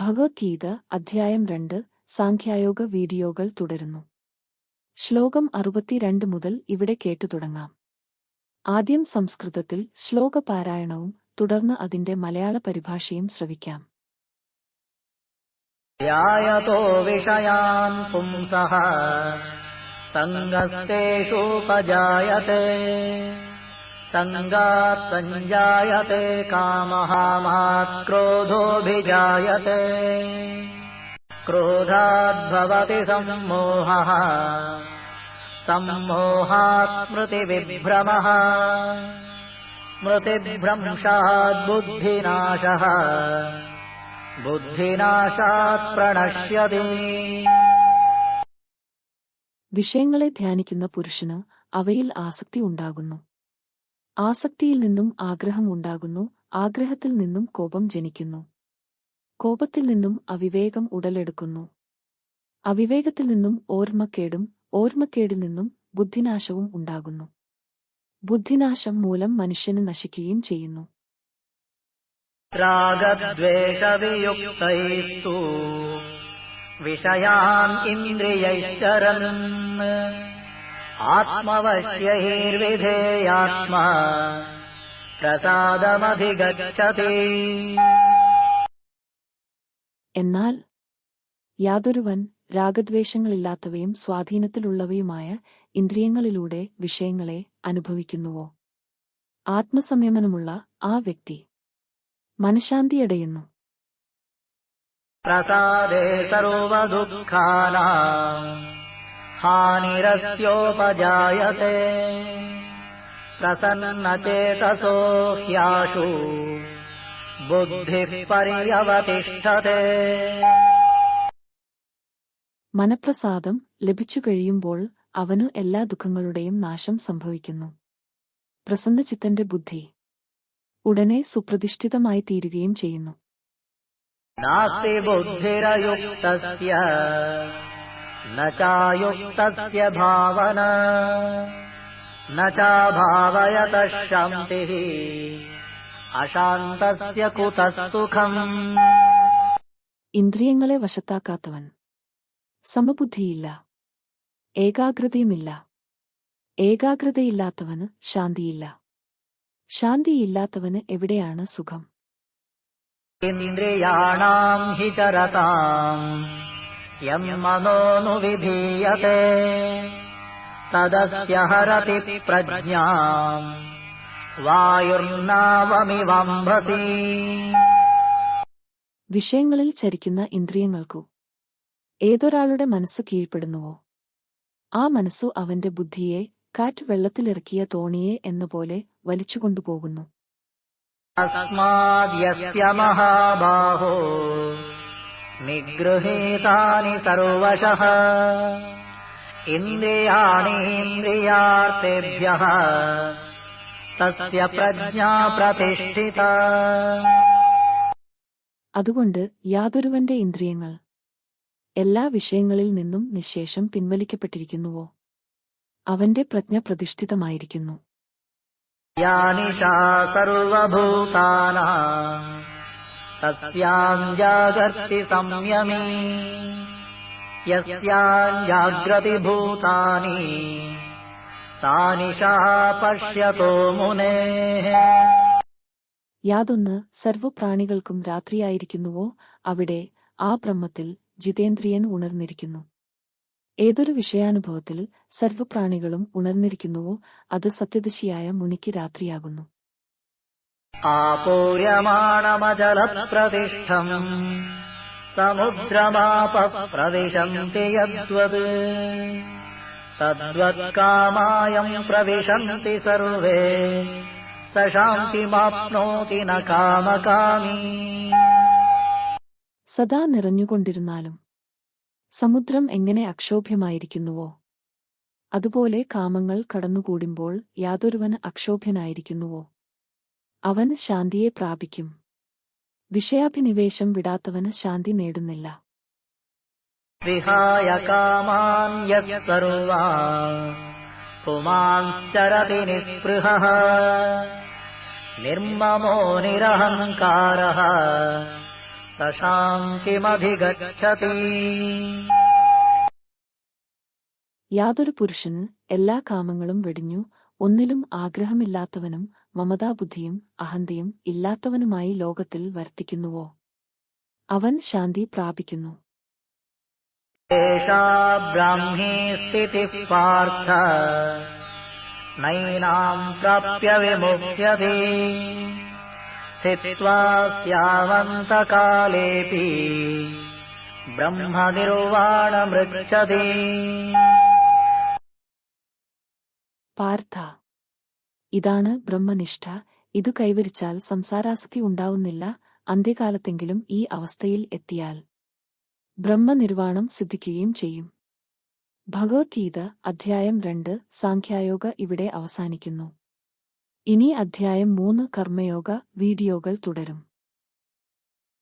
ഭഗവത്ഗീത അധ്യായം രണ്ട് സാഖ്യായോഗ വീഡിയോകൾ തുടരുന്നു. ശ്ലോകം അറുപത്തിരണ്ട് മുതൽ ഇവിടെ കേട്ടു തുടങ്ങാം. ആദ്യം സംസ്കൃതത്തിൽ ശ്ലോക പാരായണവും തുടർന്ന് അതിന്റെ മലയാള പരിഭാഷയും ശ്രവിക്കാം. യായതോ വിഷയാൻ सङ्गात् सञ्जायते कामः मात् क्रोधोऽभिजायते क्रोधाद्भवति सम्मोहः सम्मोहात् स्मृतिविभ्रमः स्मृतिभ्रंशात् बुद्धिनाशः ബുദ്ധിനാശാത് പ്രണശ്യതി വിഷയങ്ങളെ ധ്യാനിക്കുന്ന പുരുഷന് അവയിൽ ആസക്തി ഉണ്ടാകുന്നു ആസക്തിയിൽ നിന്നും ആഗ്രഹം ഉണ്ടാകുന്നു ആഗ്രഹത്തിൽ നിന്നും കോപം ജനിക്കുന്നു. കോപത്തിൽ നിന്നും അവിവേകം ഉടലെടുക്കുന്നു. അവിവേകത്തിൽ നിന്നും ഓർമ്മക്കേടും ഓർമ്മക്കേടിൽ നിന്നും ബുദ്ധിനാശവും ഉണ്ടാകുന്നു. ബുദ്ധിനാശം മൂലം മനുഷ്യന് നശിക്കുകയും ചെയ്യുന്നു. വിഷയാൻ ആത്മവശ്യൈർവിധേയാത്മാ പ്രസാദമധിഗച്ഛതി. എന്നാൽ യാതൊരുവൻ രാഗദ്വേഷങ്ങളില്ലാത്തവയും സ്വാധീനത്തിലുള്ളവയുമായ ഇന്ദ്രിയങ്ങളിലൂടെ വിഷയങ്ങളെ അനുഭവിക്കുന്നുവോ? ആത്മസംയമനമുള്ള ആ വ്യക്തി മനഃശാന്തിയടയുന്നു. പ്രസാദേ സർവദുഃഖാനാം. ഹാനിരസ്യോപജായത്തെ പ്രസന്നചേതസോ ഹ്യാഷു ബുദ്ധി പര്യവതിഷ്ഠത്തെ മനപ്രസാദം ലഭിച്ചു കഴിയുമ്പോൾ അവനു എല്ലാ ദുഃഖങ്ങളുടെയും നാശം സംഭവിക്കുന്നു. പ്രസന്നചിത്തന്റെ ബുദ്ധി ഉടനെ സുപ്രതിഷ്ഠിതമായി തീരുകയും ചെയ്യുന്നു. നാസ്തി ബുദ്ധിരയുക്തസ്യ. ഭാവന ന ചാഭാവയത ശാന്തിഃ അശാന്തസ്യ കുതസുഖം ഇന്ദ്രിയങ്ങളെ വശത്താക്കാത്തവൻ സമബുദ്ധിയില്ല ഏകാഗ്രതയുമില്ല. ഏകാഗ്രതയില്ലാത്തവന് ശാന്തിയില്ല. ശാന്തിയില്ലാത്തവന് എവിടെയാണ് സുഖം? ഇന്ദ്രിയാണാം ഹി യം മനോനു വിധീയത്തെ. തദസ്യ ഹരതി പ്രജ്ഞാം. വായുർനാവമിവംഭതി വിഷയങ്ങളിൽ ചരിക്കുന്ന ഇന്ദ്രിയങ്ങൾക്കു ഏതൊരാളുടെ മനസ്സ് കീഴ്പ്പെടുന്നുവോ? ആ മനസ്സു അവന്റെ ബുദ്ധിയെ കാറ്റ് വെള്ളത്തിലിറക്കിയ തോണിയെ എന്നപോലെ വലിച്ചുകൊണ്ടുപോകുന്നു. തസ്മാദ്യസ്യ മഹാബാഹോ. നിഗൃഹീതാനി സർവശ. ഇന്ദ്രിയാണീന്ദ്രിയാർത്ഥേഭ്യഃ തസ്യ പ്രജ്ഞാ പ്രതിഷ്ഠിത. അതുകൊണ്ട് യാതൊരുവന്റെ ഇന്ദ്രിയങ്ങൾ എല്ലാ വിഷയങ്ങളിൽ നിന്നും നിശേഷം പിൻവലിക്കപ്പെട്ടിരിക്കുന്നുവോ? അവന്റെ പ്രജ്ഞ പ്രതിഷ്ഠിതമായിരിക്കുന്നു. യാനിഷാ സർവഭൂതാനാം. ജാഗർത്തി സംയമീ. ജാഗ്രതി ഭൂതാനി. സാനിഷാ പശ്യതോ മുനേ. യാതൊന്ന് സർവപ്രാണികൾക്കും രാത്രിയായിരിക്കുന്നുവോ അവിടെ ആ ബ്രഹ്മത്തിൽ ജിതേന്ദ്രിയൻ ഉണർന്നിരിക്കുന്നു. ഏതൊരു വിഷയാനുഭവത്തിൽ സർവപ്രാണികളും ഉണർന്നിരിക്കുന്നുവോ അത് സത്യദശിയായ മുനിക്ക് രാത്രിയാകുന്നു. സമുദ്രമാപ പ്രവിശന്തി യദ്വത് തദ്വത്കാമായം പ്രവിശന്തി സർവേ സ ശാന്തിമാപ്നോതി ന കാമകാമീ സദാ നിറഞ്ഞുകൊണ്ടിരുന്നാലും സമുദ്രം എങ്ങനെ അക്ഷോഭ്യമായിരിക്കുന്നുവോ അതുപോലെ കാമങ്ങൾ കടന്നുകൂടുമ്പോൾ യാതൊരുവന് അക്ഷോഭ്യനായിരിക്കുന്നുവോ? അവന് ശാന്തിയെ പ്രാപിക്കും. വിഷയാഭിനിവേശം വിടാത്തവന് ശാന്തി നേടുന്നില്ല. വിഹായ പുമാഞ്ചരതി നിസ്പൃഹ നിർമ്മമോ നിരഹങ്കാര സശാന്തിമഭിഗച്ഛതി യാതൊരു പുരുഷന് എല്ലാ കാമങ്ങളും വെടിഞ്ഞു ഒന്നിലും ആഗ്രഹമില്ലാത്തവനും മമതാബുദ്ധിയും അഹന്തയും ഇല്ലാത്തവനുമായി ലോകത്തിൽ വർത്തിക്കുന്നുവോ? അവൻ ശാന്തി പ്രാപിക്കുന്നു. ബ്രാഹ്മീ സ്ഥിതി നൈനാം ബ്രഹ്മനിർവാണമൃച്ഛതി. പാർത്ഥ. ഇതാണ് ബ്രഹ്മനിഷ്ഠ. ഇതു കൈവരിച്ചാൽ സംസാരാസക്തി ഉണ്ടാവുന്നില്ല. അന്ത്യകാലത്തെങ്കിലും ഈ അവസ്ഥയിൽ എത്തിയാൽ ബ്രഹ്മനിർവാണം സിദ്ധിക്കുകയും ചെയ്യും. ഭഗവത്ഗീത അധ്യായം രണ്ട് സാഖ്യായോഗ ഇവിടെ അവസാനിക്കുന്നു. ഇനി അധ്യായം മൂന്ന് കർമ്മയോഗ വീഡിയോകൾ തുടരും.